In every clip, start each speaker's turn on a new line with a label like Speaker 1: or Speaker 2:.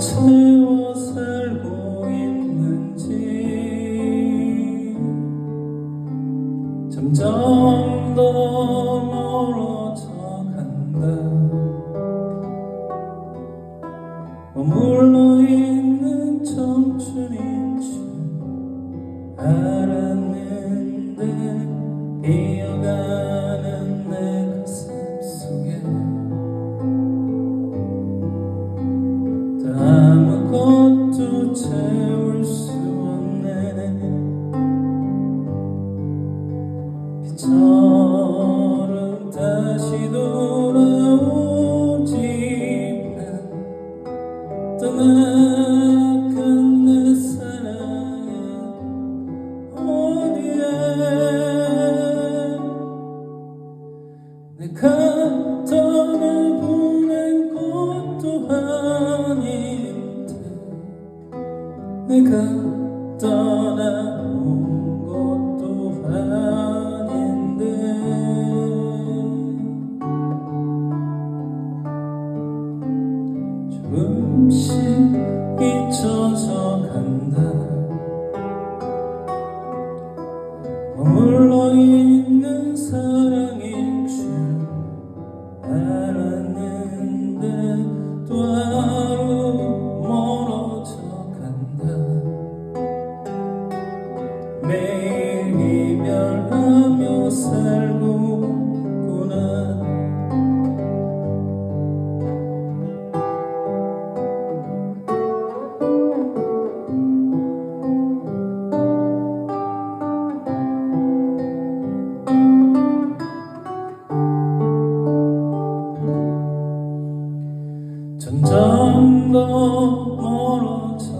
Speaker 1: 채워 살고 있는지. 점점 더 멀어져 간다. 있는 청춘인 줄 알았 아 내가 떠나온 것도 아닌데 조금씩 잊혀져 간다 매일 이별하며 살고구나. 점점 더 멀어져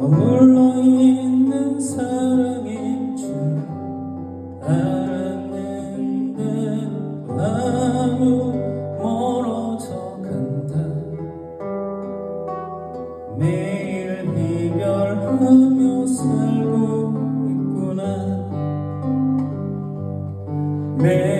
Speaker 1: 머물러 있는 사랑인 줄 알았는데 또 하루 멀어져 간다. 매일 이별하며 살고 있구나. 매일